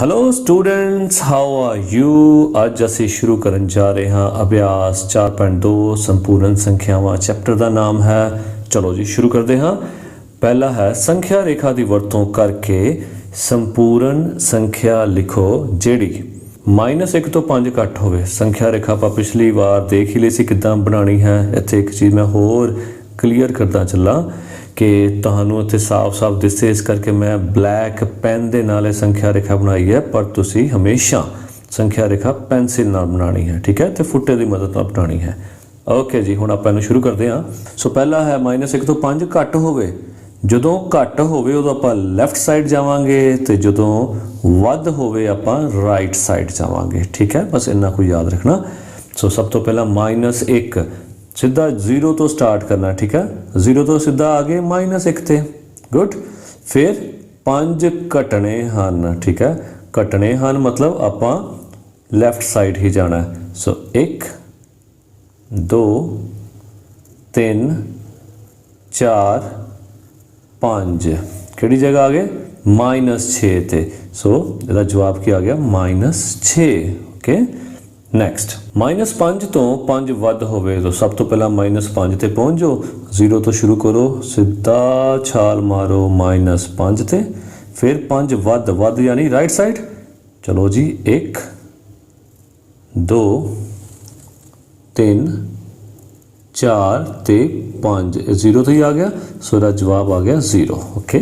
Hello students how are you ਅੱਜ ਅਸੀਂ ਸ਼ੁਰੂ ਕਰਨ ਜਾ ਰਹੇ ਹਾਂ ਅਭਿਆਸ 4.2 ਸੰਪੂਰਨ ਸੰਖਿਆਵਾਂ। ਚੈਪਟਰ ਦਾ ਨਾਮ ਹੈ, ਚਲੋ ਜੀ, ਸ਼ੁਰੂ ਕਰਦੇ ਹਾਂ। ਪਹਿਲਾ ਹੈ, ਸੰਖਿਆ ਰੇਖਾ ਦੀ ਵਰਤੋਂ ਕਰਕੇ ਸੰਪੂਰਨ ਸੰਖਿਆ ਲਿਖੋ, ਜਿਹੜੀ -1 ਤੋਂ 5 ਘੱਟ ਹੋਵੇ। ਸੰਖਿਆ ਰੇਖਾ ਆਪਾਂ ਪਿਛਲੀ ਵਾਰ ਦੇਖ ਹੀ ਲਈ ਸੀ ਕਿਦਾਂ ਬਣਾਉਣੀ ਹੈ। ਇੱਥੇ ਇੱਕ ਚੀਜ਼ ਮੈਂ ਹੋਰ ਕਲੀਅਰ ਕਰਦਾ ਚੱਲਾਂ। ਕਿ ਤੁਹਾਨੂੰ ਇੱਥੇ ਸਾਫ਼-ਸਾਫ਼ ਦਿਸੇ ਇਸ ਕਰਕੇ ਮੈਂ ਬਲੈਕ ਪੈਨ ਦੇ ਨਾਲ ਇਹ ਸੰਖਿਆ ਰੇਖਾ ਬਣਾਈ ਹੈ, ਪਰ ਤੁਸੀਂ ਹਮੇਸ਼ਾ ਸੰਖਿਆ ਰੇਖਾ ਪੈਨਸਿਲ ਨਾਲ ਬਣਾਉਣੀ ਹੈ, ਠੀਕ ਹੈ? ਤੇ ਫੁੱਟੇ ਦੀ ਮਦਦ ਨਾਲ ਬਣਾਉਣੀ ਹੈ। ਓਕੇ ਜੀ, ਹੁਣ ਆਪਾਂ ਇਹਨੂੰ ਸ਼ੁਰੂ ਕਰਦੇ ਹਾਂ। ਸੋ ਪਹਿਲਾ ਹੈ -1 ਤੋਂ 5 ਘੱਟ ਹੋਵੇ। ਜਦੋਂ ਘੱਟ ਹੋਵੇ, ਉਦੋਂ ਆਪਾਂ ਲੈਫਟ ਸਾਈਡ ਜਾਵਾਂਗੇ ਤੇ ਜਦੋਂ ਵੱਧ ਹੋਵੇ, ਆਪਾਂ ਰਾਈਟ ਸਾਈਡ ਜਾਵਾਂਗੇ, ਠੀਕ ਹੈ? ਬਸ ਇੰਨਾ ਕੁ ਯਾਦ ਰੱਖਣਾ। ਸੋ ਸਭ ਤੋਂ ਪਹਿਲਾਂ -1 ਸਿੱਧਾ 0 ਤੋਂ ਸਟਾਰਟ ਕਰਨਾ ਠੀਕ ਹੈ 0 ਤੋਂ ਸਿੱਧਾ ਆ ਗਏ -1 ਤੇ ਗੁੱਡ ਫਿਰ 5 ਘਟਣੇ ਹਨ ਠੀਕ ਹੈ ਘਟਣੇ ਹਨ ਮਤਲਬ ਆਪਾਂ ਲੈਫਟ ਸਾਈਡ ਹੀ ਜਾਣਾ ਹੈ ਸੋ 1 2 3 4 5 ਕਿਹੜੀ ਜਗ੍ਹਾ ਆ ਗਏ -6 ਤੇ ਸੋ ਇਹਦਾ ਜਵਾਬ ਕੀ ਆ ਗਿਆ -6 ਓਕੇ ਨੈਕਸਟ -5 ਤੋਂ 5 ਵੱਧ ਹੋਵੇ ਤਾਂ ਸਭ ਤੋਂ ਪਹਿਲਾਂ -5 ਤੇ ਪਹੁੰਚ। ਜਾਓ 0 ਤੋਂ ਸ਼ੁਰੂ ਕਰੋ, ਸਿੱਧਾ ਛਾਲ ਮਾਰੋ -5 ਤੇ। ਫਿਰ 5 ਵੱਧ ਵੱਧ ਯਾਨੀ ਰਾਈਟ ਸਾਈਡ ਚਲੋ ਜੀ 1 2 3 4 ਤੇ 5 ਇਹ 0 ਤੋਂ ਹੀ ਆ ਗਿਆ, ਸੋ ਇਹਦਾ ਜਵਾਬ ਆ ਗਿਆ 0 ਓਕੇ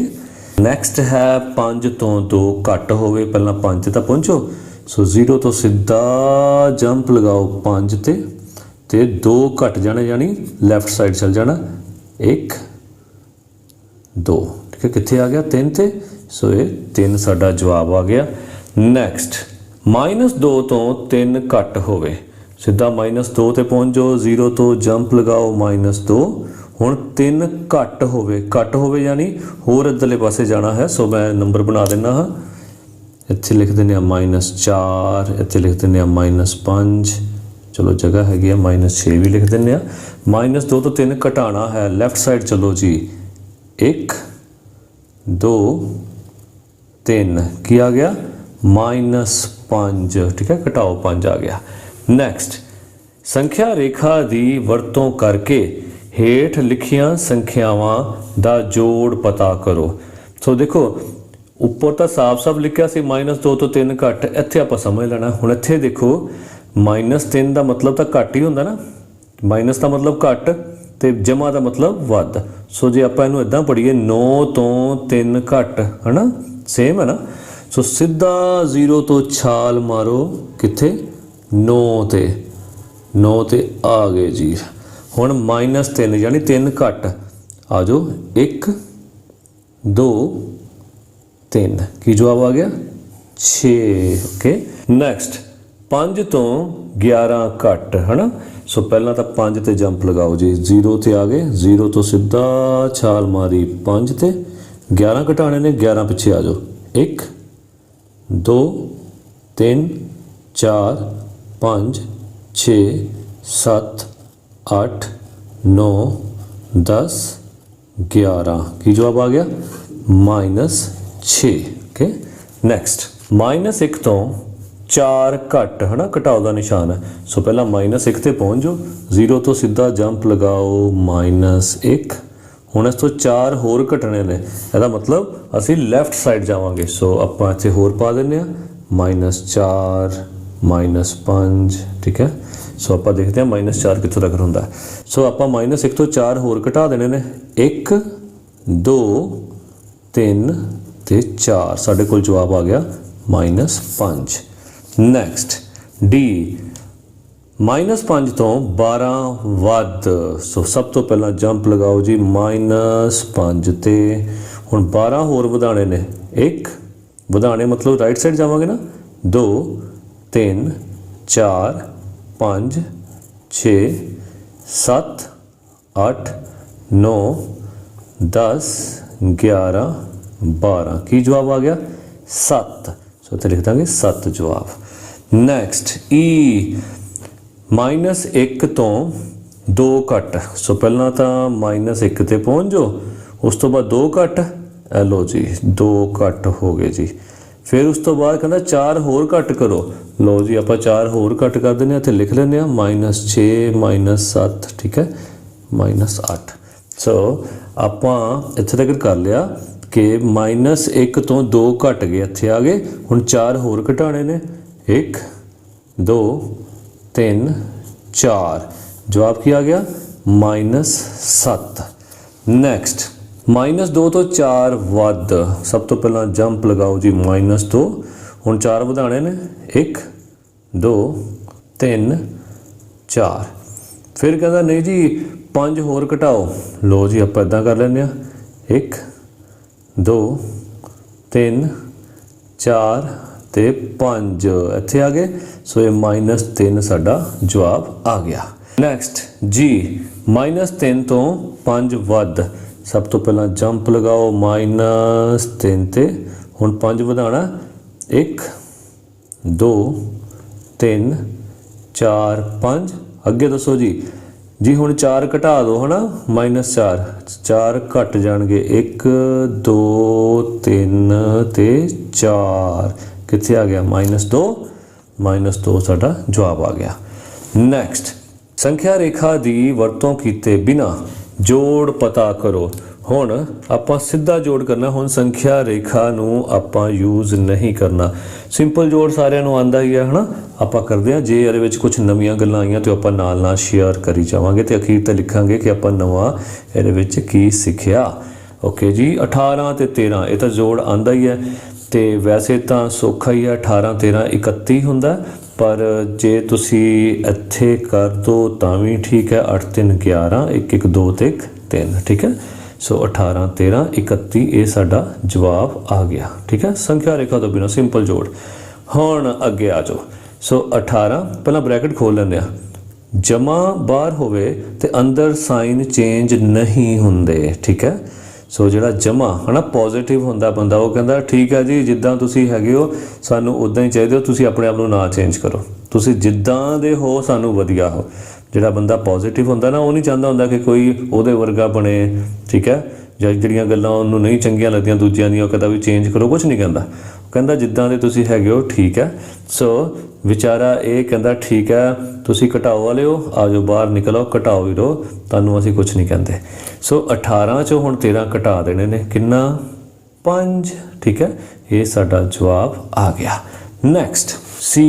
ਨੈਕਸਟ ਹੈ 5 ਤੋਂ 2 ਘੱਟ ਹੋਵੇ, ਪਹਿਲਾਂ 5 ਤੇ ਤਾਂ ਪਹੁੰਚੋ। ਸੋ 0 ਤੋਂ ਸਿੱਧਾ ਜੰਪ ਲਗਾਓ 5 ਤੇ ਤੇ 2 ਘਟ ਜਾਣੇ ਯਾਨੀ ਲੈਫਟ ਸਾਈਡ ਚਲ ਜਾਣਾ। 1 2 ਠੀਕ ਹੈ, ਕਿੱਥੇ ਆ ਗਿਆ? 3 ਤੇ। ਸੋ ਇਹ 3 ਸਾਡਾ ਜਵਾਬ ਆ ਗਿਆ। ਨੈਕਸਟ -2 ਤੋਂ 3 ਘੱਟ ਹੋਵੇ। ਸਿੱਧਾ -2 ਤੇ ਪਹੁੰਚ ਜਾਓ। 0 ਤੋਂ ਜੰਪ ਲਗਾਓ -2 ਹੁਣ 3 ਘੱਟ ਹੋਵੇ। ਘੱਟ ਹੋਵੇ ਯਾਨੀ ਹੋਰ ਇੱਧਰਲੇ ਪਾਸੇ ਜਾਣਾ ਹੈ। ਸੋ ਮੈਂ ਨੰਬਰ ਬਣਾ ਦਿੰਦਾ ਹਾਂ। ਇੱਥੇ ਲਿਖ ਦਿੰਦੇ ਆ -4 ਇੱਥੇ ਲਿਖ ਦਿੰਦੇ ਆ -5 ਚਲੋ ਜਗ੍ਹਾ ਹੈਗੀ ਆ -6 ਵੀ ਲਿਖ ਦਿੰਦੇ ਆ। -2 ਤੋਂ 3 ਘਟਾਣਾ ਹੈ। ਲੈਫਟ ਸਾਈਡ ਚਲੋ ਜੀ 1 2 3 ਕੀ ਆ ਗਿਆ? -5 ਠੀਕ ਹੈ, ਘਟਾਓ 5 ਆ ਗਿਆ। ਨੈਕਸਟ ਸੰਖਿਆ ਰੇਖਾ ਦੀ ਵਰਤੋਂ ਕਰਕੇ ਹੇਠ ਲਿਖੀਆਂ ਸੰਖਿਆਵਾਂ ਦਾ ਜੋੜ ਪਤਾ ਕਰੋ। ਸੋ ਦੇਖੋ ਉੱਪਰ ਤਾਂ ਸਾਫ਼-ਸਾਫ਼ ਲਿਖਿਆ ਸੀ -2 ਤੋਂ 3 ਘੱਟ, ਇੱਥੇ ਆਪਾਂ ਸਮਝ ਲੈਣਾ। ਹੁਣ ਇੱਥੇ ਦੇਖੋ -3 ਦਾ ਮਤਲਬ ਤਾਂ ਘੱਟ ਹੀ ਹੁੰਦਾ ਨਾ। ਮਾਈਨਸ ਦਾ ਮਤਲਬ ਘੱਟ ਤੇ ਜਮਾ ਦਾ ਮਤਲਬ ਵੱਧ। ਸੋ ਜੇ ਆਪਾਂ ਇਹਨੂੰ ਇਦਾਂ ਪੜ੍ਹੀਏ 9 ਤੋਂ 3 ਘੱਟ, ਹਨਾ? ਸੇਮ ਹੈ ਨਾ? ਸੋ ਸਿੱਧਾ 0 ਤੋਂ ਛਾਲ ਮਾਰੋ, ਕਿੱਥੇ? 9 ਤੇ। 9 ਤੇ ਆ ਗਏ ਜੀ। ਹੁਣ -3 ਯਾਨੀ 3 ਘੱਟ। ਆ ਜਾਓ 1 2 3 ਕੀ ਜਵਾਬ ਆ ਗਿਆ? 6 ਓਕੇ ਨੈਕਸਟ 5 ਤੋਂ 11 ਘੱਟ, ਹਨਾ? ਸੋ ਪਹਿਲਾਂ ਤਾਂ 5 ਤੇ ਜੰਪ ਲਗਾਓ ਜੀ। 0 ਤੇ ਆ ਗਏ। 0 ਤੋਂ ਸਿੱਧਾ ਛਾਲ ਮਾਰੀ 5 ਤੇ। 11 ਘਟਾਣੇ ਨੇ 11 ਪਿੱਛੇ ਆ ਜਾਓ। 1 2 3 4 5 6 7 8 9 10 11 ਕੀ ਜਵਾਬ ਆ ਗਿਆ? ਮਾਈਨਸ 6 ਓਕੇ ਨੈਕਸਟ ਮਾਈਨਸ 1 ਤੋਂ 4 ਘੱਟ, ਹਨਾ? ਘਟਾਓ ਦਾ ਨਿਸ਼ਾਨ ਹੈ। ਸੋ ਪਹਿਲਾਂ ਮਾਈਨਸ 1 ਤੇ ਪਹੁੰਚ ਜਾਓ। 0 ਤੋਂ ਸਿੱਧਾ ਜੰਪ ਲਗਾਓ ਮਾਈਨਸ 1 ਹੁਣ ਇਸ ਤੋਂ 4 ਹੋਰ ਘਟਣੇ ਨੇ। ਇਹਦਾ ਮਤਲਬ ਅਸੀਂ ਲੈਫਟ ਸਾਈਡ ਜਾਵਾਂਗੇ। ਸੋ ਆਪਾਂ ਇੱਥੇ ਹੋਰ ਪਾ ਦਿੰਨੇ ਆ ਮਾਈਨਸ 4 ਮਾਈਨਸ 5 ਠੀਕ ਹੈ? ਸੋ ਆਪਾਂ ਦੇਖਦੇ ਹਾਂ ਮਾਈਨਸ 4 ਕਿੱਥੋਂ ਤੱਕ ਹੁੰਦਾ ਸੋ ਆਪਾਂ ਮਾਈਨਸ 1 ਤੋਂ 4 ਹੋਰ ਘਟਾ ਦੇਣੇ ਨੇ। 1 2 3 ਤੇ 4 ਸਾਡੇ ਕੋਲ ਜਵਾਬ ਆ ਗਿਆ ਮਾਈਨਸ 5 ਨੈਕਸਟ ਡੀ ਮਾਈਨਸ 5 ਤੋਂ 12 ਵੱਧ। ਸੋ ਸਭ ਤੋਂ ਪਹਿਲਾਂ ਜੰਪ ਲਗਾਓ ਜੀ। ਮਾਈਨਸ 5 ਤੇ ਹੁਣ 12 ਹੋਰ ਵਧਾਣੇ ਨੇ। 1 ਵਧਾਣੇ ਮਤਲਬ ਰਾਈਟ ਸਾਈਡ ਜਾਵਾਂਗੇ ਨਾ। 2 3 4 5 6 7 8 9 10 11 12 ਕੀ ਜਵਾਬ ਆ ਗਿਆ 7 ਸੋ ਤੇ ਲਿਖ ਦਾਂਗੇ 7 ਜਵਾਬ ਨੈਕਸਟ ਈ -1 ਤੋਂ 2 ਘੱਟ ਸੋ ਪਹਿਲਾਂ ਤਾਂ -1 ਤੇ ਪਹੁੰਚ ਜਾਓ ਉਸ ਤੋਂ ਬਾਅਦ 2 ਘੱਟ ਇਹ ਲਓ ਜੀ 2 ਘੱਟ ਹੋ ਗਏ ਜੀ ਫਿਰ ਉਸ ਤੋਂ ਬਾਅਦ ਕਹਿੰਦਾ 4 ਹੋਰ ਘੱਟ ਕਰੋ ਲਓ ਜੀ ਆਪਾਂ 4 ਹੋਰ ਘੱਟ ਕਰ ਦਿੰਦੇ ਆ ਇੱਥੇ ਲਿਖ ਲੈਂਦੇ ਆ -6 7 ਠੀਕ ਹੈ -8 ਸੋ ਆਪਾਂ ਇੱਥੇ ਤੱਕ ਕਰ ਲਿਆ ਕਿ -1 ਤੋਂ 2 ਘਟ ਗਏ, ਇੱਥੇ ਆ ਗਏ। ਹੁਣ 4 ਹੋਰ ਘਟਾਣੇ ਨੇ। 1 2 3 4 ਜਵਾਬ ਕੀ ਆ ਗਿਆ? -7 ਨੈਕਸਟ -2 ਤੋਂ 4 ਵੱਧ। ਸਭ ਤੋਂ ਪਹਿਲਾਂ ਜੰਪ ਲਗਾਓ ਜੀ -2 ਹੁਣ 4 ਵਧਾਣੇ ਨੇ। 1 2 3 4 ਫਿਰ ਕਹਿੰਦਾ, ਨਹੀਂ ਜੀ 5 ਹੋਰ ਘਟਾਓ। ਲੋ ਜੀ, ਆਪਾਂ ਇਦਾਂ ਕਰ ਲੈਂਦੇ ਆ 1 2 3 4 ਤੇ 5 ਇੱਥੇ ਆ ਗਏ। ਸੋ ਇਹ -3 ਸਾਡਾ ਜਵਾਬ ਆ ਗਿਆ। ਨੈਕਸਟ ਜੀ -3 ਤੋਂ 5 ਵੱਧ। ਸਭ ਤੋਂ ਪਹਿਲਾਂ ਜੰਪ ਲਗਾਓ -3 ਤੇ ਹੁਣ 5 ਵਧਾਣਾ 1 2 3 4 5 ਅੱਗੇ ਦੱਸੋ ਜੀ। ਜੀ ਹੁਣ 4 ਘਟਾ ਦਿਓ ਹਨਾ? -4 4 ਘਟ ਜਾਣਗੇ। 1 2 3 ਤੇ 4 ਕਿੱਥੇ ਆ ਗਿਆ? -2 -2 ਸਾਡਾ ਜਵਾਬ ਆ ਗਿਆ। ਨੈਕਸਟ ਸੰਖਿਆ ਰੇਖਾ ਦੀ ਵਰਤੋਂ ਕੀਤੇ ਬਿਨਾ ਜੋੜ ਪਤਾ ਕਰੋ। ਹੁਣ ਆਪਾਂ ਸਿੱਧਾ ਜੋੜ ਕਰਨਾ, ਹੁਣ ਸੰਖਿਆ ਰੇਖਾ ਨੂੰ ਆਪਾਂ ਯੂਜ਼ ਨਹੀਂ ਕਰਨਾ। ਸਿੰਪਲ ਜੋੜ ਸਾਰਿਆਂ ਨੂੰ ਆਂਦਾ ਹੀ ਹੈ, ਹਨਾ? ਆਪਾਂ ਕਰਦੇ ਹਾਂ, ਜੇ ਇਹਦੇ ਵਿੱਚ ਕੁਝ ਨਵੀਆਂ ਗੱਲਾਂ ਆਈਆਂ ਤੇ ਆਪਾਂ ਨਾਲ ਨਾਲ ਸ਼ੇਅਰ ਕਰੀ ਜਾਵਾਂਗੇ ਤੇ ਅਖੀਰ ਤੇ ਲਿਖਾਂਗੇ ਕਿ ਆਪਾਂ ਨਵਾਂ ਇਹਦੇ ਵਿੱਚ ਕੀ ਸਿੱਖਿਆ। ਓਕੇ ਜੀ 18 ਤੇ 13 ਇਹ ਤਾਂ ਜੋੜ ਆਂਦਾ ਹੀ ਹੈ। ਤੇ ਵੈਸੇ ਤਾਂ ਸੌਖਾ ਹੀ ਹੈ 18 13 31 ਹੁੰਦਾ, ਪਰ ਜੇ ਤੁਸੀਂ ਇੱਥੇ ਕਰ ਦੋ ਤਾਂ ਵੀ ਠੀਕ ਹੈ 8 3 11 1 1 2 ਤੇ 3 ਠੀਕ ਹੈ? ਸੋ 18 13 31 ਇਹ ਸਾਡਾ ਜਵਾਬ ਆ ਗਿਆ। ਠੀਕ ਹੈ? ਸੰਖਿਆ ਰੇਖਾ ਤੋਂ ਬਿਨਾ ਸਿੰਪਲ ਜੋੜ। ਹੁਣ ਅੱਗੇ ਆ ਜਾਓ। ਸੋ 18 ਪਹਿਲਾਂ ਬ੍ਰੈਕਟ ਖੋਲ ਲੈਂਦੇ ਆ ਜਮਾ ਬਾਹਰ ਹੋਵੇ ਤੇ ਅੰਦਰ ਸਾਈਨ ਚੇਂਜ ਨਹੀਂ ਹੁੰਦੇ। ਠੀਕ ਹੈ? ਸੋ ਜਿਹੜਾ ਜਮਾ, ਹਨਾ ਪੋਜ਼ਿਟਿਵ ਹੁੰਦਾ ਬੰਦਾ, ਉਹ ਕਹਿੰਦਾ, ਠੀਕ ਹੈ ਜੀ, ਜਿੱਦਾਂ ਤੁਸੀਂ ਹੈਗੇ ਹੋ, ਸਾਨੂੰ ਉਦਾਂ ਹੀ ਚਾਹੀਦੇ ਹੋ, ਤੁਸੀਂ ਆਪਣੇ ਆਪ ਨੂੰ ਨਾ ਚੇਂਜ ਕਰੋ। ਤੁਸੀਂ ਜਿੱਦਾਂ ਦੇ ਹੋ, ਸਾਨੂੰ ਵਧੀਆ ਹੋ। ਜਿਹੜਾ ਬੰਦਾ ਪੋਜ਼ਿਟਿਵ ਹੁੰਦਾ ਨਾ, ਉਹ ਨਹੀਂ ਚਾਹੁੰਦਾ ਹੁੰਦਾ ਕਿ ਕੋਈ ਉਹਦੇ ਵਰਗਾ ਬਣੇ, ਠੀਕ ਹੈ? ਜਾਂ ਜਿਹੜੀਆਂ ਗੱਲਾਂ ਉਹਨੂੰ ਨਹੀਂ ਚੰਗੀਆਂ ਲੱਗਦੀਆਂ, ਦੂਜਿਆਂ ਦੀਆਂ, ਉਹ ਕਹਿੰਦਾ ਵੀ ਚੇਂਜ ਕਰੋ ਕੁਝ ਨਹੀਂ ਕਹਿੰਦਾ। ਕਹਿੰਦਾ ਜਿੱਦਾਂ ਦੇ ਤੁਸੀਂ ਹੈਗੇ ਹੋ, ਠੀਕ ਹੈ। ਸੋ ਵਿਚਾਰਾ ਇਹ ਕਹਿੰਦਾ, ਠੀਕ ਹੈ, ਤੁਸੀਂ ਘਟਾਓ ਵਾਲੇ ਹੋ ਆ ਜਾਓ ਬਾਹਰ ਨਿਕਲੋ, ਘਟਾਓ ਹੀ ਰਹੋ ਤੁਹਾਨੂੰ ਅਸੀਂ ਕੁਝ ਨਹੀਂ ਕਹਿੰਦੇ। ਸੋ 18 ਚੋਂ ਹੁਣ 13 ਘਟਾ ਦੇਣੇ ਨੇ। ਕਿੰਨਾ? 5 ਠੀਕ ਹੈ? ਇਹ ਸਾਡਾ ਜਵਾਬ ਆ ਗਿਆ। ਨੈਕਸਟ ਸੀ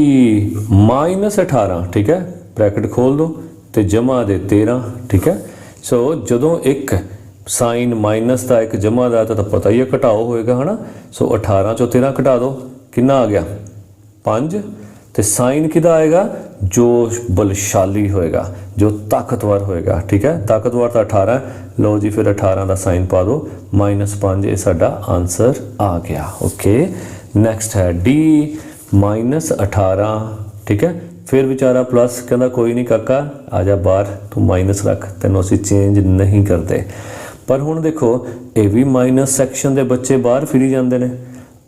-18 ਠੀਕ ਹੈ? ਬ੍ਰੈਕਟ ਖੋਲ ਦੋ ਤੇ ਜਮਾ ਦੇ 13 ਠੀਕ ਹੈ? ਸੋ ਜਦੋਂ ਇੱਕ ਸਾਈਨ ਮਾਈਨਸ ਦਾ ਇੱਕ ਜਮਾ ਦਾ ਤਾਂ ਪਤਾ ਹੀ ਹੈ ਘਟਾਓ ਹੋਏਗਾ, ਹਨਾ? ਸੋ 18 ਚੋਂ 13 ਘਟਾ ਦੋ, ਕਿੰਨਾ ਆ ਗਿਆ? 5 ਤੇ ਸਾਈਨ ਕਿਹਦਾ ਆਏਗਾ? ਜੋ ਬਲਸ਼ਾਲੀ ਹੋਏਗਾ, ਜੋ ਤਾਕਤਵਰ ਹੋਏਗਾ, ਠੀਕ ਹੈ? ਤਾਕਤਵਰ ਤਾਂ 18 ਲਓ ਜੀ, ਫਿਰ 18 ਦਾ ਸਾਈਨ ਪਾ ਦਿਓ -5 ਇਹ ਸਾਡਾ ਆਨਸਰ ਆ ਗਿਆ ਓਕੇ ਨੈਕਸਟ ਹੈ ਡੀ -18 ਠੀਕ ਹੈ? ਫਿਰ ਵਿਚਾਰਾ ਪਲੱਸ ਕਹਿੰਦਾ, ਕੋਈ ਨਹੀਂ ਕਾਕਾ, ਆ ਜਾ ਬਾਹਰ, ਤੂੰ ਮਾਈਨਸ ਰੱਖ, ਤੈਨੂੰ ਅਸੀਂ ਚੇਂਜ ਨਹੀਂ ਕਰਦੇ। ਪਰ ਹੁਣ ਦੇਖੋ, ਇਹ ਵੀ ਮਾਈਨਸ ਸੈਕਸ਼ਨ ਦੇ ਬੱਚੇ ਬਾਹਰ ਫਿਰੀ ਜਾਂਦੇ ਨੇ,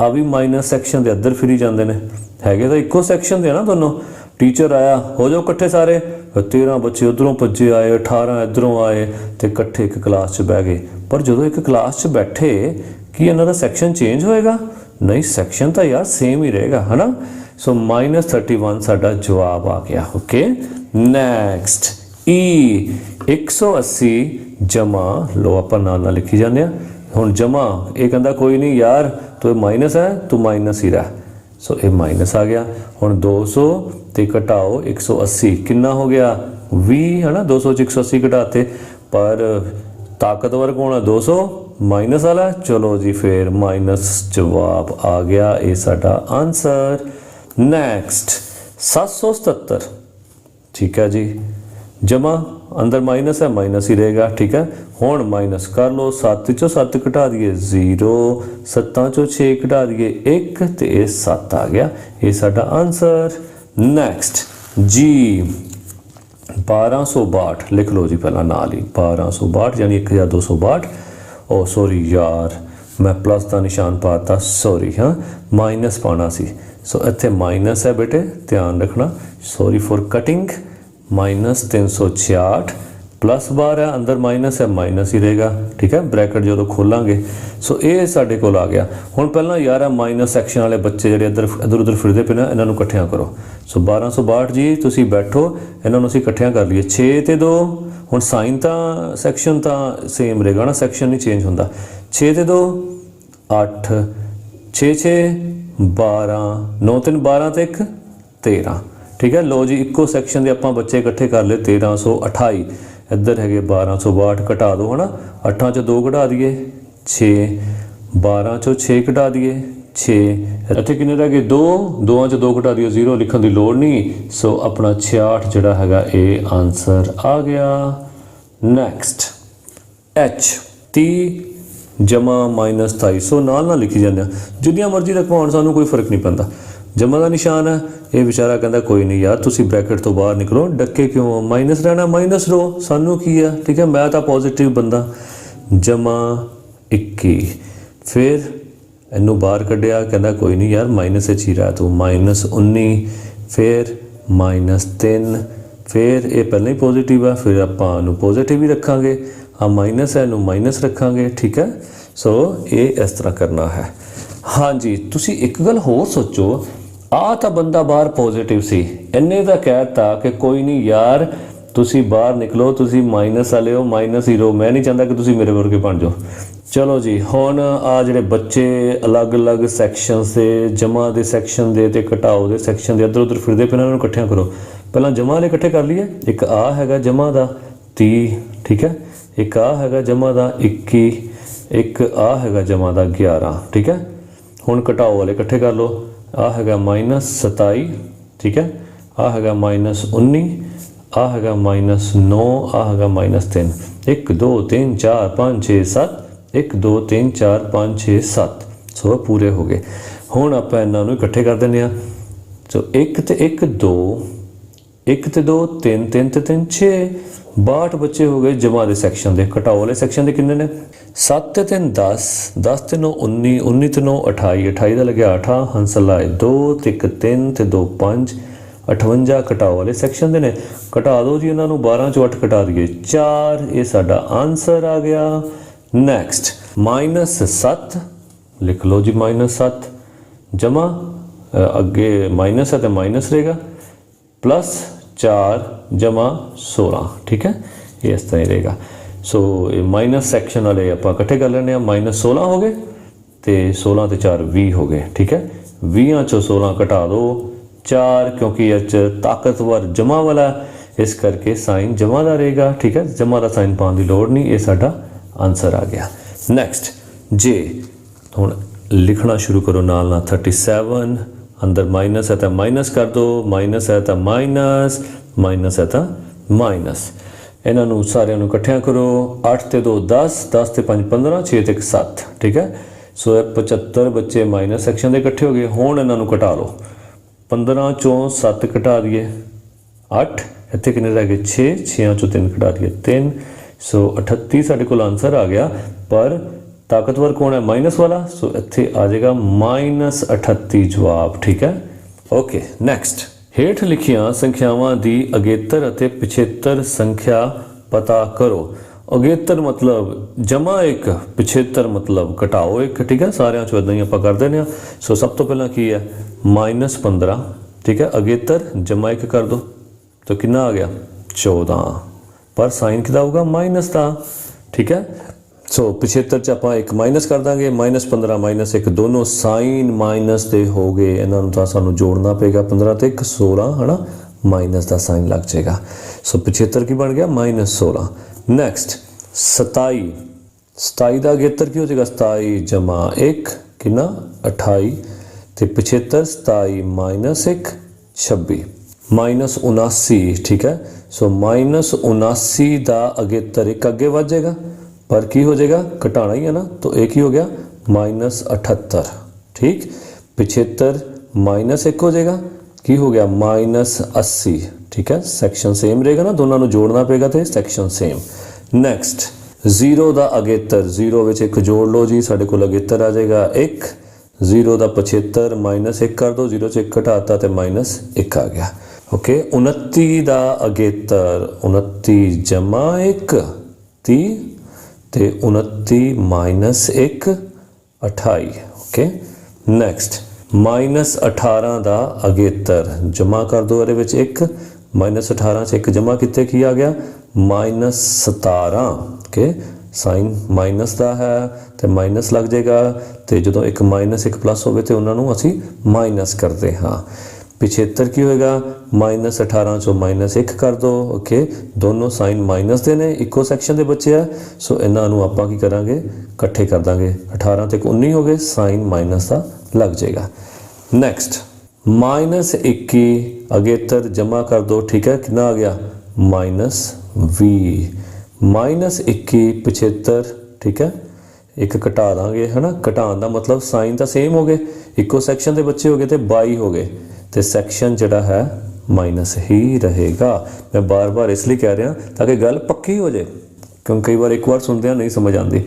ਆ ਵੀ ਮਾਈਨਸ ਸੈਕਸ਼ਨ ਦੇ ਅੰਦਰ ਫਿਰੀ ਜਾਂਦੇ ਨੇ। ਹੈਗੇ ਤਾਂ ਇੱਕੋ ਸੈਕਸ਼ਨ ਦੇ ਆ ਨਾ ਦੋਨੋਂ। ਟੀਚਰ ਆਇਆ, ਹੋ ਜਾਓ ਇਕੱਠੇ ਸਾਰੇ। ਫਿਰ 13 ਬੱਚੇ ਉਧਰੋਂ ਭੱਜੇ ਆਏ 18 ਇਧਰੋਂ ਆਏ ਤੇ ਇਕੱਠੇ ਇੱਕ ਕਲਾਸ 'ਚ ਬਹਿ ਗਏ। ਪਰ ਜਦੋਂ ਇੱਕ ਕਲਾਸ 'ਚ ਬੈਠੇ, ਕੀ ਇਹਨਾਂ ਦਾ ਸੈਕਸ਼ਨ ਚੇਂਜ ਹੋਏਗਾ? ਨਹੀਂ ਸੈਕਸ਼ਨ ਤਾਂ ਯਾਰ ਸੇਮ ਹੀ ਰਹੇਗਾ, ਹਨਾ? ਸੋ -31 ਸਾਡਾ ਜਵਾਬ ਆ ਗਿਆ ਓਕੇ ਨੈਕਸਟ E 180 ਜਮਾ ਲੋ ਆਪਾਂ ਨਾਲ ਨਾਲ ਲਿਖੀ ਜਾਂਦੇ ਆ ਹੁਣ ਜਮਾ, ਇਹ ਕਹਿੰਦਾ ਕੋਈ ਨਹੀਂ ਯਾਰ, ਤੂੰ ਮਾਈਨਸ ਹੈ, ਤੂੰ ਮਾਈਨਸ ਹੀ ਰਹਿ। ਸੋ ਇਹ ਮਾਈਨਸ ਆ ਗਿਆ। ਹੁਣ 200 ਤੇ ਘਟਾਓ 180 ਕਿੰਨਾ ਹੋ ਗਿਆ? 20 ਹਨਾ? 200 ਚ 180 ਘਟਾਤੇ। ਪਰ ਤਾਕਤਵਰ ਕੌਣ ਹੈ 200 ਮਾਈਨਸ ਵਾਲਾ ਚਲੋ ਜੀ ਫੇਰ ਮਾਈਨਸ ਜਵਾਬ ਆ ਗਿਆ ਇਹ ਸਾਡਾ ਆਨਸਰ ਨੈਕਸਟ 777 ਠੀਕ ਹੈ ਜੀ ਜਮਾ ਅੰਦਰ ਮਾਈਨਸ ਹੈ ਮਾਈਨਸ ਹੀ ਰਹੇਗਾ ਠੀਕ ਹੈ ਹੁਣ ਮਾਈਨਸ ਕਰ ਲਓ 7 ਚੋਂ 7 ਘਟਾ ਦਈਏ 0 7 ਚੋਂ 6 ਘਟਾ ਦਈਏ 1 ਤੇ ਇਹ 7 ਆ ਗਿਆ ਇਹ ਸਾਡਾ ਆਨਸਰ ਨੈਕਸਟ ਜੀ 1262 ਲਿਖ ਲਓ ਜੀ ਪਹਿਲਾਂ ਨਾਲ ਹੀ 1262 ਯਾਨੀ 1262 ਓ ਸੌਰੀ ਯਾਰ, ਮੈਂ ਪਲੱਸ ਦਾ ਨਿਸ਼ਾਨ ਪਾਤਾ ਸੌਰੀ ਹਾਂ ਮਾਈਨਸ ਪਾਣਾ ਸੀ। ਸੋ ਇੱਥੇ ਮਾਈਨਸ ਹੈ ਬੇਟੇ, ਧਿਆਨ ਰੱਖਣਾ। Sorry for cutting minus 366 plus ਬਾਰ ਹੈ, ਅੰਦਰ ਮਾਈਨਸ ਹੈ ਮਾਈਨਸ ਹੀ ਰਹੇਗਾ, ਠੀਕ ਹੈ? ਬ੍ਰੈਕਟ ਜਦੋਂ ਖੋਲਾਂਗੇ ਸੋ ਇਹ ਸਾਡੇ ਕੋਲ ਆ ਗਿਆ। ਹੁਣ ਪਹਿਲਾਂ ਯਾਰ ਆ ਮਾਈਨਸ ਸੈਕਸ਼ਨ ਵਾਲੇ ਬੱਚੇ ਜਿਹੜੇ ਇੱਧਰ ਇੱਧਰ, ਉੱਧਰ ਫਿਰਦੇ ਪਏ ਨਾ, ਇਹਨਾਂ ਨੂੰ ਇਕੱਠਿਆਂ ਕਰੋ। ਸੋ 1262 ਜੀ, ਤੁਸੀਂ ਬੈਠੋ, ਇਹਨਾਂ ਨੂੰ ਅਸੀਂ ਇਕੱਠਿਆਂ ਕਰ ਲਈਏ। 6 ਤੇ 2 ਹੁਣ ਸਾਈਨ ਤਾਂ ਸੈਕਸ਼ਨ ਤਾਂ ਸੇਮ ਰਹੇਗਾ ਨਾ ਸੈਕਸ਼ਨ ਨਹੀਂ ਚੇਂਜ ਹੁੰਦਾ। 6 ਤੇ 2 8 6 6 12 9 3 12 ਤੇ 1 13 ਠੀਕ ਹੈ? ਲੋ ਜੀ, ਇੱਕੋ ਸੈਕਸ਼ਨ ਦੇ ਆਪਾਂ ਬੱਚੇ ਇਕੱਠੇ ਕਰ ਲਏ 1328 ਇੱਧਰ ਹੈਗੇ 1262 ਘਟਾ ਦਿਓ ਹਨਾ। 8 ਚੋਂ 2 ਘਟਾ ਦਈਏ 6 12 ਚੋਂ 6 ਘਟਾ ਦਈਏ। 6 ਇੱਥੇ ਕਿੰਨੇ ਰਹਿ ਗਏ? 2 ਦੋਵਾਂ 'ਚ 2 ਘਟਾ ਦਿਓ 0 ਲਿਖਣ ਦੀ ਲੋੜ ਨਹੀਂ। ਸੋ ਆਪਣਾ 66 ਜਿਹੜਾ ਹੈਗਾ, ਇਹ ਆਨਸਰ ਆ ਗਿਆ। ਨੈਕਸਟ h 30 ਜਮਾ ਮਾਈਨਸ 250 ਨਾਲ ਨਾਲ ਲਿਖੀ ਜਾਂਦੇ ਆ। ਜਿੰਨੀਆਂ ਮਰਜ਼ੀ ਰਕਮਾਉਣ ਸਾਨੂੰ ਕੋਈ ਫ਼ਰਕ ਨਹੀਂ ਪੈਂਦਾ। ਜਮਾ ਦਾ ਨਿਸ਼ਾਨ ਹੈ। ਇਹ ਵਿਚਾਰਾ ਕਹਿੰਦਾ, ਕੋਈ ਨਹੀਂ ਯਾਰ, ਤੁਸੀਂ ਬ੍ਰੈਕਟ ਤੋਂ ਬਾਹਰ ਨਿਕਲੋ। ਡੱਕੇ ਕਿਉਂ ਮਾਈਨਸ ਰਹਿਣਾ, ਮਾਈਨਸ ਰੋ। ਸਾਨੂੰ ਕੀ ਆ ਠੀਕ ਹੈ, ਮੈਂ ਤਾਂ ਪੋਜ਼ਿਟਿਵ ਬੰਦਾ। ਜਮਾ 21 ਫਿਰ ਇਹਨੂੰ ਬਾਹਰ ਕੱਢਿਆ, ਕਹਿੰਦਾ ਕੋਈ ਨਹੀਂ ਯਾਰ ਮਾਈਨਸ ਵਿੱਚ ਹੀ ਰਹਿ ਤੂੰ ਮਾਈਨਸ 19 ਫਿਰ ਮਾਈਨਸ 3 ਫਿਰ ਇਹ ਪਹਿਲਾਂ ਹੀ ਪੋਜ਼ਿਟਿਵ ਆ, ਫਿਰ ਆਪਾਂ ਨੂੰ ਪੋਜ਼ਿਟਿਵ ਹੀ ਰੱਖਾਂਗੇ। ਆ ਮਾਈਨਸ ਹੈ, ਇਹਨੂੰ ਮਾਈਨਸ ਰੱਖਾਂਗੇ, ਠੀਕ ਹੈ? ਸੋ ਇਹ ਇਸ ਤਰ੍ਹਾਂ ਕਰਨਾ ਹੈ। ਹਾਂਜੀ, ਤੁਸੀਂ ਇੱਕ ਗੱਲ ਹੋਰ ਸੋਚੋ। ਆ ਤਾਂ ਬੰਦਾ ਬਾਹਰ ਪੋਜ਼ਿਟਿਵ ਸੀ। ਇੰਨੇ ਦਾ ਕਹਿਤਾ ਕਿ ਕੋਈ ਨਹੀਂ ਯਾਰ ਤੁਸੀਂ ਬਾਹਰ ਨਿਕਲੋ ਤੁਸੀਂ ਮਾਈਨਸ ਵਾਲੇ ਹੋ ਮਾਈਨਸ ਹੀਰੋ ਮੈਂ ਨਹੀਂ ਚਾਹੁੰਦਾ ਕਿ ਤੁਸੀਂ ਮੇਰੇ ਵਰਗੇ ਬਣ ਜਾਓ। ਚਲੋ ਜੀ ਹੁਣ ਆ ਜਿਹੜੇ ਬੱਚੇ ਅਲੱਗ-ਅਲੱਗ ਸੈਕਸ਼ਨਸ ਦੇ ਜਮਾ ਦੇ ਸੈਕਸ਼ਨ ਦੇ ਤੇ ਘਟਾਓ ਦੇ ਸੈਕਸ਼ਨ ਦੇ ਇੱਧਰ ਉੱਧਰ ਫਿਰਦੇ ਪਏ ਨੇ, ਇਹਨਾਂ ਨੂੰ ਇਕੱਠਿਆਂ ਕਰੋ। ਪਹਿਲਾਂ ਜਮਾ ਵਾਲੇ ਇਕੱਠੇ ਕਰ ਲਈਏ। ਇੱਕ ਆ ਹੈਗਾ ਜਮਾ ਦਾ 30 ਠੀਕ ਹੈ? ਇੱਕ ਆ ਹੈਗਾ ਜਮਾ ਦਾ 21 ਇੱਕ ਆ ਹੈਗਾ ਜਮਾ ਦਾ 11 ਠੀਕ ਹੈ? ਹੁਣ ਘਟਾਓ ਵਾਲੇ ਇਕੱਠੇ ਕਰ ਲਓ। ਆ ਹੈਗਾ -27 ਠੀਕ ਹੈ? ਆ ਹੈਗਾ -19 ਆ ਹੈਗਾ -9 ਆ ਹੈਗਾ -3 1 2 3 4 5 6 7 1 2 3 4 5 6 7 ਸੋ ਇਹ ਪੂਰੇ ਹੋ ਗਏ। ਹੁਣ ਆਪਾਂ ਇਹਨਾਂ ਨੂੰ ਇਕੱਠੇ ਕਰ ਦਿੰਦੇ ਆ ਸੋ 1 ਤੇ 1 2 1 ਤੇ 2 3 3 ਤੇ 3 6 62 ਬੱਚੇ ਹੋ ਗਏ ਜਮਾ ਦੇ ਸੈਕਸ਼ਨ ਦੇ। ਘਟਾਓ ਵਾਲੇ ਸੈਕਸ਼ਨ ਦੇ ਕਿੰਨੇ ਨੇ? 7 ਤੇ 3 10 10 ਤੇ 9 19 19 ਤੇ 9 28 28 ਦਾ ਲੱਗਿਆ 8 ਹੰਸਲਾ 2 ਤੇ 1 3 ਤੇ 2 5 58 ਘਟਾਓ ਵਾਲੇ ਸੈਕਸ਼ਨ ਦੇ ਨੇ। ਘਟਾ ਦਿਓ ਜੀ ਇਹਨਾਂ ਨੂੰ 12 ਚੋਂ 8 ਘਟਾ ਦਈਏ। 4 ਇਹ ਸਾਡਾ ਆਨਸਰ ਆ ਗਿਆ। ਨੈਕਸਟ -7 ਲਿਖ ਲਓ ਜੀ -7 ਜਮਾ ਅੱਗੇ ਮਾਈਨਸ ਹੈ ਤੇ ਮਾਈਨਸ ਰਹੇਗਾ। ਪਲੱਸ 4 ਜਮਾ 16 ਠੀਕ ਹੈ? ਇਹ ਇਸ ਤਰ੍ਹਾਂ ਹੀ ਰਹੇਗਾ। ਸੋ ਇਹ ਮਾਈਨਸ ਸੈਕਸ਼ਨ ਵਾਲੇ ਆਪਾਂ ਇਕੱਠੇ ਕਰ ਲੈਣੇ ਆ ਮਾਈਨਸ 16 ਹੋ ਗਏ ਤੇ 16 ਤੇ 4 20 ਹੋ ਗਏ। ਠੀਕ ਹੈ? 20 ਚੋਂ 16 ਘਟਾ ਦਿਓ 4 ਕਿਉਂਕਿ ਇਹ ਚ ਤਾਕਤਵਰ ਜਮਾ ਵਾਲਾ ਇਸ ਕਰਕੇ ਸਾਈਨ ਜਮਾ ਦਾ ਰਹੇਗਾ, ਠੀਕ ਹੈ? ਜਮਾ ਦਾ ਸਾਈਨ ਪਾਉਣ ਦੀ ਲੋੜ ਨਹੀਂ, ਇਹ ਸਾਡਾ ਆਨਸਰ ਆ ਗਿਆ। ਨੈਕਸਟ ਜੇ ਹੁਣ ਲਿਖਣਾ ਸ਼ੁਰੂ ਕਰੋ ਨਾਲ ਨਾਲ। 37 ਅੰਦਰ ਮਾਈਨਸ ਹੈ ਤਾਂ ਮਾਈਨਸ ਕਰ ਦੋ ਮਾਈਨਸ ਹੈ ਤਾਂ ਮਾਈਨਸ ਮਾਈਨਸ ਹੈ ਤਾਂ ਮਾਈਨਸ ਇਹਨਾਂ ਨੂੰ ਸਾਰਿਆਂ ਨੂੰ ਇਕੱਠਿਆਂ ਕਰੋ। 8 ਤੇ 2 10 10 ਤੇ 5 15 6 ਤੇ 1 7 ਠੀਕ ਹੈ? ਸੋ ਇਹ 75 ਬੱਚੇ ਮਾਈਨਸ ਸੈਕਸ਼ਨ ਦੇ ਇਕੱਠੇ ਹੋ ਗਏ। ਹੁਣ ਇਹਨਾਂ ਨੂੰ ਘਟਾ ਲਓ। 15 ਚੋਂ 7 ਘਟਾ ਦਈਏ 8 ਇੱਥੇ ਕਿੰਨੇ ਰਹਿ ਗਏ? 6 6 ਚੋਂ 3 ਘਟਾ ਦਈਏ 3 ਸੋ 38 ਸਾਡੇ ਕੋਲ ਆਨਸਰ ਆ ਗਿਆ, ਪਰ ਤਾਕਤਵਰ ਕੌਣ ਹੈ? ਮਾਈਨਸ ਵਾਲਾ? ਸੋ ਇੱਥੇ ਆ ਜਾਏਗਾ ਮਾਈਨਸ 38 ਜਵਾਬ, ਠੀਕ ਹੈ? ਓਕੇ ਨੈਕਸਟ ਹੇਠ ਲਿਖੀਆਂ ਸੰਖਿਆਵਾਂ ਦੀ ਅਗੇਤਰ ਅਤੇ ਪਿਛੇਤਰ ਸੰਖਿਆ ਪਤਾ ਕਰੋ। ਅਗੇਤਰ ਮਤਲਬ ਜਮਾ ਇੱਕ, ਪਿਛੇਤਰ ਮਤਲਬ, ਘਟਾਓ ਇੱਕ, ਠੀਕ ਹੈ? ਸਾਰਿਆਂ ਚੋਂ ਇਦਾਂ ਹੀ ਆਪਾਂ ਕਰ ਦਿੰਦੇ ਆ ਸੋ ਸਭ ਤੋਂ ਪਹਿਲਾਂ ਕੀ ਹੈ? -15 ਠੀਕ ਹੈ? ਅਗੇਤਰ ਜਮਾ ਇੱਕ ਕਰ ਦੋ। ਤਾਂ ਕਿੰਨਾ ਆ ਗਿਆ? 14 ਪਰ ਸਾਈਨ ਕਿਦਾ ਹੋਊਗਾ? ਮਾਈਨਸ ਦਾ, ਠੀਕ ਹੈ? ਸੋ 75 ਚ ਆਪਾਂ ਇੱਕ ਮਾਈਨਸ ਕਰ ਦਾਂਗੇ। -15 1 ਦੋਨੋਂ ਸਾਈਨ ਮਾਈਨਸ ਦੇ ਹੋ ਗਏ। ਇਹਨਾਂ ਨੂੰ ਤਾਂ ਸਾਨੂੰ ਜੋੜਨਾ ਪਏਗਾ 15 ਤੇ 1 16 ਹਨਾ? ਮਾਈਨਸ ਦਾ ਸਾਈਨ ਲੱਗ ਜਾਏਗਾ। ਸੋ 75 ਕੀ ਬਣ ਗਿਆ? -16 ਨੈਕਸਟ 27 27 ਦਾ ਅਗੇਤਰ ਕੀ ਹੋ ਜਾਏਗਾ 27 ਜਮਾ 1 ਕਿੰਨਾ 28 ਤੇ 75 27 1 26 ਮਾਈਨਸ 79 ਠੀਕ ਹੈ ਸੋ ਮਾਈਨਸ 79 ਦਾ ਅਗੇਤਰ ਇੱਕ ਅੱਗੇ ਵੱਧ ਜਾਏਗਾ ਪਰ ਕੀ ਹੋ ਜਾਏਗਾ ਘਟਾਣਾ ਹੀ ਹੈ ਨਾ ਤਾਂ ਇਹ ਕੀ ਹੋ ਗਿਆ ਮਾਈਨਸ 78 ਠੀਕ 75 ਮਾਈਨਸ 1 ਹੋ ਜਾਏਗਾ ਕੀ ਹੋ ਗਿਆ ਮਾਈਨਸ 80 ਠੀਕ ਹੈ? ਸੈਕਸ਼ਨ ਸੇਮ ਰਹੇਗਾ ਨਾ? ਦੋਨਾਂ ਨੂੰ ਜੋੜਨਾ ਪਏਗਾ ਤੇ ਸੈਕਸ਼ਨ ਸੇਮ ਨੈਕਸਟ 0 ਦਾ ਅਗੇਤਰ 0 ਵਿੱਚ ਇੱਕ ਜੋੜ ਲਓ ਜੀ, ਸਾਡੇ ਕੋਲ ਅਗੇਤਰ ਆ ਜਾਏਗਾ 1 0 ਦਾ 75 ਮਾਈਨਸ 1 ਕਰ ਦੋ 0 ਚ 1 ਘਟਾਤਾ ਤੇ ਮਾਈਨਸ 1 ਆ ਗਿਆ। ਓਕੇ 29 ਦਾ ਅਗੇਤਰ 29 ਜਮਾ 1 30 ਤੇ 29 ਮਾਈਨਸ 1 28 ਓਕੇ ਨੈਕਸਟ ਮਾਈਨਸ 18 ਦਾ ਅਗੇਤਰ, ਜਮਾ ਕਰ ਦੋ ਇਹਦੇ ਵਿੱਚ 1 18 ਚ 1 ਜਮਾ ਕਿਤੇ ਕੀ ਆ ਗਿਆ? Minus 17 okay? ਸਾਈਨ ਮਾਈਨਸ ਦਾ ਹੈ ਤੇ ਮਾਈਨਸ ਲੱਗ ਜਾਏਗਾ ਤੇ ਜਦੋਂ ਇੱਕ ਮਾਈਨਸ ਇੱਕ ਪਲੱਸ ਹੋਵੇ ਤੇ ਉਹਨਾਂ ਨੂੰ ਅਸੀਂ ਮਾਈਨਸ ਕਰਦੇ ਹਾਂ। ਪਿਛੇਤਰ ਕੀ ਹੋਏਗਾ? ਮਾਈਨਸ 18 ਚੋਂ ਮਾਈਨਸ 1 ਕਰ ਦੋ, ਓਕੇ? ਦੋਨੋਂ ਸਾਈਨ ਮਾਈਨਸ ਦੇ ਨੇ, ਇੱਕੋ ਸੈਕਸ਼ਨ ਦੇ ਬੱਚੇ ਆ। ਸੋ ਇਹਨਾਂ ਨੂੰ ਆਪਾਂ ਕੀ ਕਰਾਂਗੇ? ਇਕੱਠੇ ਕਰ ਦਾਂਗੇ। 18 ਤੇ 19 ਹੋ ਗਏ, ਸਾਈਨ ਮਾਈਨਸ ਦਾ ਲੱਗ ਜਾਏਗਾ। ਨੈਕਸਟ। 21 ਅਗੇਤਰ ਜਮਾ ਕਰ ਦੋ ਠੀਕ ਹੈ? ਕਿੰਨਾ ਆ ਗਿਆ? ਮਾਈਨਸ 20 ਮਾਈਨਸ 21 75 ਠੀਕ ਹੈ? ਇੱਕ ਘਟਾ ਦਾਂਗੇ, ਹਨਾ? ਘਟਾਉਣ ਦਾ ਮਤਲਬ ਸਾਈਨ ਤਾਂ ਸੇਮ ਹੋ ਗਏ। ਇੱਕੋ ਸੈਕਸ਼ਨ ਦੇ ਬੱਚੇ ਹੋ ਗਏ ਤੇ 22 ਹੋ ਗਏ। ਤੇ ਸੈਕਸ਼ਨ ਜਿਹੜਾ ਹੈ, ਮਾਈਨਸ ਹੀ ਰਹੇਗਾ। ਮੈਂ ਬਾਰ-ਬਾਰ ਇਸ ਲਈ ਕਹਿ ਰਿਹਾ, ਤਾਂ ਕਿ ਗੱਲ ਪੱਕੀ ਹੋ ਜਾਏ। ਕਿਉਂਕਿ ਕਈ ਵਾਰ ਇੱਕ ਵਾਰ ਸੁਣਦੇ ਆ ਨਹੀਂ ਸਮਝ ਆਉਂਦੀ।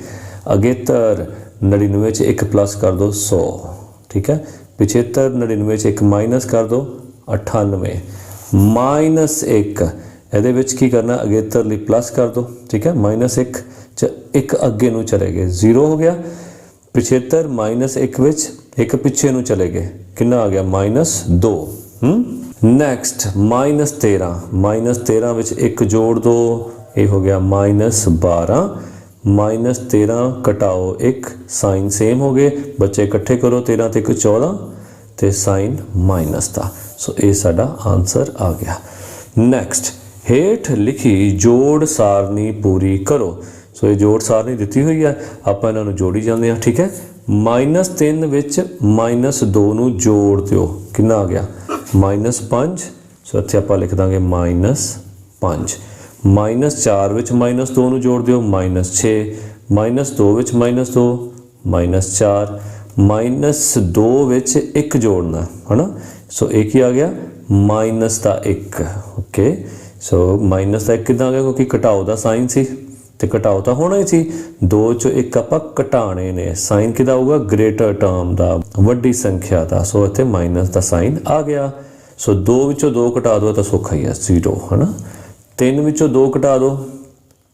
ਅਗੇਤਰ 99 ਚ 1 ਪਲੱਸ ਕਰ ਦੋ 100 ਠੀਕ ਹੈ? 75 99 ਚ ਇੱਕ ਮਾਈਨਸ ਕਰ ਦੋ 98 ਮਾਈਨਸ 1 ਇਹਦੇ ਵਿੱਚ ਕੀ ਕਰਨਾ, ਅਗੇਤਰ ਲਈ ਪਲੱਸ ਕਰ ਦੋ, ਠੀਕ ਹੈ? ਮਾਈਨਸ 1 ਚ ਇੱਕ ਅੱਗੇ ਨੂੰ ਚਲੇ ਗਏ। 0 ਹੋ ਗਿਆ। 75 ਮਾਈਨਸ 1 ਵਿੱਚ ਇੱਕ ਪਿੱਛੇ ਨੂੰ ਚਲੇ ਗਏ। ਕਿੰਨਾ ਆ ਗਿਆ? Minus 2 hmm next minus 13 minus 13 ਵਿੱਚ ਇੱਕ ਜੋੜ ਦੋ। ਇਹ ਹੋ ਗਿਆ ਮਾਈਨਸ 12 13 ਘਟਾਓ 1 ਸਾਈਨ ਸੇਮ ਹੋ ਗਏ। ਬੱਚੇ ਇਕੱਠੇ ਕਰੋ 13 ਤੇ 1 14 ਤੇ ਸਾਈਨ ਮਾਈਨਸ ਦਾ ਸੋ ਇਹ ਸਾਡਾ ਆਨਸਰ ਆ ਗਿਆ। ਨੈਕਸਟ ਹੇਠ ਲਿਖੀ ਜੋੜ ਸਾਰਣੀ ਪੂਰੀ ਕਰੋ। ਸੋ ਇਹ ਜੋੜ ਸਾਰਣੀ ਦਿੱਤੀ ਹੋਈ ਹੈ। ਆਪਾਂ ਇਹਨਾਂ ਨੂੰ ਜੋੜੀ ਜਾਂਦੇ ਹਾਂ, ਠੀਕ ਹੈ? -3 ਵਿੱਚ -2 ਨੂੰ ਜੋੜ ਦਿਓ। ਕਿੰਨਾ ਆ ਗਿਆ? -5 ਸੋ ਇੱਥੇ ਆਪਾਂ ਲਿਖ ਦਾਂਗੇ -5 -4 ਵਿੱਚ -2 ਨੂੰ ਜੋੜ ਦਿਓ -6 -2 ਵਿੱਚ -2 -4 -2 ਵਿੱਚ 1 ਜੋੜਨਾ, ਹਨਾ? ਸੋ ਇਹ ਕੀ ਆ ਗਿਆ? ਮਾਈਨਸ ਦਾ 1 ਓਕੇ? ਸੋ ਮਾਈਨਸ ਦਾ 1 ਕਿਦਾਂ ਆ ਗਿਆ? ਕਿਉਂਕਿ ਘਟਾਓ ਦਾ ਸਾਈਨ ਸੀ ਤੇ ਘਟਾਓ ਤਾਂ ਹੋਣਾ ਹੀ ਸੀ। 2 ਚੋਂ 1 ਆਪਾਂ ਘਟਾਣੇ ਨੇ। ਸਾਈਨ ਕਿਦਾ ਹੋਊਗਾ? ਗ੍ਰੇਟਰ ਟਰਮ ਦਾ, ਵੱਡੀ ਸੰਖਿਆ ਦਾ। ਸੋ ਇੱਥੇ ਮਾਈਨਸ ਦਾ ਸਾਈਨ ਆ ਗਿਆ। ਸੋ 2 ਵਿੱਚੋਂ 2 ਘਟਾ ਦੋ ਤਾਂ ਸੌਖਾ ਹੀ ਹੈ 0 ਹਨਾ? 3 ਵਿੱਚੋਂ 2 ਘਟਾ ਦੋ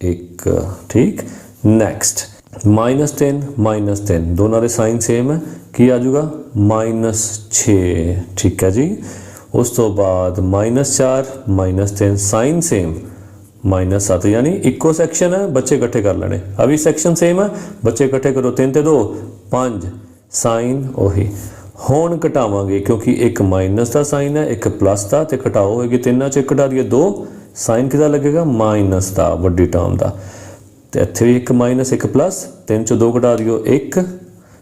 1 ਠੀਕ ਨੈਕਸਟ -3 -3 ਦੋਨਾਂ ਦੇ ਸਾਈਨ ਸੇਮ ਹੈ ਕੀ ਆ ਜਾਊਗਾ -6 ਠੀਕ ਹੈ ਜੀ ਉਸ ਤੋਂ ਬਾਅਦ -4 -3 ਸਾਈਨ ਸੇਮ ਮਾਈਨਸ 7 ਯਾਨੀ ਇੱਕੋ ਸੈਕਸ਼ਨ ਹੈ ਬੱਚੇ ਇਕੱਠੇ ਕਰ ਲੈਣੇ ਅਭੀ ਸੈਕਸ਼ਨ ਸੇਮ ਹੈ ਬੱਚੇ ਇਕੱਠੇ ਕਰੋ 3 ਤੇ 2 5 ਸਾਈਨ ਉਹੀ ਹੁਣ ਘਟਾਵਾਂਗੇ ਕਿਉਂਕਿ ਇੱਕ ਮਾਈਨਸ ਦਾ ਸਾਈਨ ਹੈ ਇੱਕ ਪਲੱਸ ਦਾ ਤੇ ਘਟਾਓ ਹੋਏਗੀ ਤਿੰਨਾਂ ਚ ਇੱਕ ਘਟਾ ਦਈਏ 2 ਸਾਈਨ ਕਿਦਾ ਲੱਗੇਗਾ? ਮਾਈਨਸ ਦਾ, ਵੱਡੀ ਟਰਮ ਦਾ। ਤੇ ਇੱਥੇ ਵੀ ਇੱਕ ਮਾਈਨਸ, ਇੱਕ ਪਲੱਸ ਤਿੰਨ ਚੋਂ 2 ਘਟਾ ਦਿਓ 1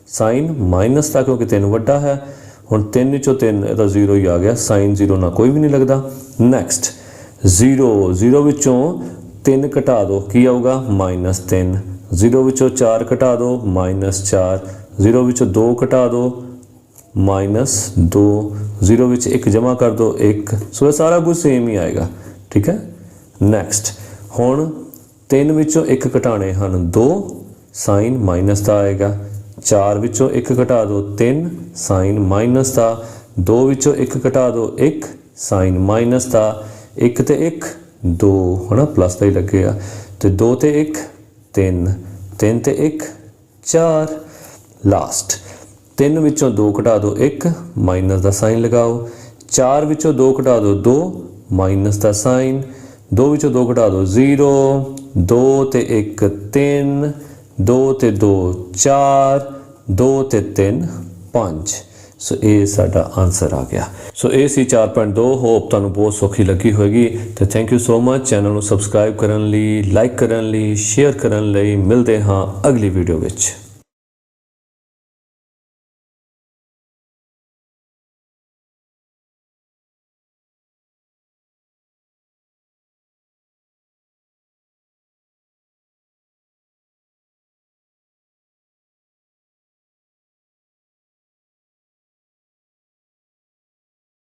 ਸਾਈਨ ਮਾਈਨਸ ਦਾ ਕਿਉਂਕਿ 3 ਵੱਡਾ ਹੈ। ਹੁਣ 3 ਚੋਂ 3 ਇਹਦਾ 0 ਹੀ ਆ ਗਿਆ। ਸਾਈਨ 0 ਨਾਲ ਕੋਈ ਵੀ ਨਹੀਂ ਲੱਗਦਾ। ਨੈਕਸਟ 0 0 ਵਿੱਚੋਂ 3 ਘਟਾ ਦਿਓ। ਕੀ ਆਊਗਾ? -3 0 ਵਿੱਚੋਂ 4 ਘਟਾ ਦਿਓ -4 0 ਵਿੱਚੋਂ 2 ਘਟਾ ਦਿਓ -2 0 ਵਿੱਚ 1 ਜਮ੍ਹਾਂ ਕਰ ਦਿਓ 1 ਸੋ ਇਹ ਸਾਰਾ ਕੁਝ ਸੇਮ ਹੀ ਆਏਗਾ। ਠੀਕ ਹੈ? ਨੈਕਸਟ ਹੁਣ ਤਿੰਨ ਵਿੱਚੋਂ ਇੱਕ ਘਟਾਣੇ ਹਨ। 2 ਸਾਈਨ ਮਾਈਨਸ ਦਾ ਆਏਗਾ। ਚਾਰ ਵਿੱਚੋਂ ਇੱਕ ਘਟਾ ਦਿਓ 3 ਸਾਈਨ ਮਾਈਨਸ ਦਾ। ਦੋ ਵਿੱਚੋਂ ਇੱਕ ਘਟਾ ਦਿਓ 1 ਸਾਈਨ ਮਾਈਨਸ ਦਾ। 1 ਤੇ 1 2 ਹਨਾ? ਪਲੱਸ ਦਾ ਹੀ ਲੱਗੇਗਾ ਤੇ 2 ਤੇ 1 3 3 ਤੇ 1 4 ਲਾਸਟ 3 ਵਿੱਚੋਂ 2 ਘਟਾ ਦਿਓ 1 ਮਾਈਨਸ ਦਾ ਸਾਈਨ ਲਗਾਓ। 4 ਵਿੱਚੋਂ 2 ਘਟਾ ਦਿਓ 2 ਮਾਈਨਸ ਦਾ ਸਾਈਨ। ਦੋ ਵਿੱਚੋਂ ਦੋ ਘਟਾ ਦਿਓ 0 2 ਤੇ 1 3 2 ਤੇ 2 4 2 ਤੇ 3 5 ਸੋ ਇਹ ਸਾਡਾ ਆਨਸਰ ਆ ਗਿਆ। ਸੋ ਇਹ ਸੀ 4.2 ਹੋਪ ਤੁਹਾਨੂੰ ਬਹੁਤ ਸੌਖੀ ਲੱਗੀ ਹੋਵੇਗੀ ਤੇ thank you so much channel ਨੂੰ ਸਬਸਕ੍ਰਾਈਬ ਕਰਨ ਲਈ ਲਾਈਕ ਕਰਨ ਲਈ ਸ਼ੇਅਰ ਕਰਨ ਲਈ ਮਿਲਦੇ ਹਾਂ ਅਗਲੀ ਵੀਡੀਓ ਵਿੱਚ।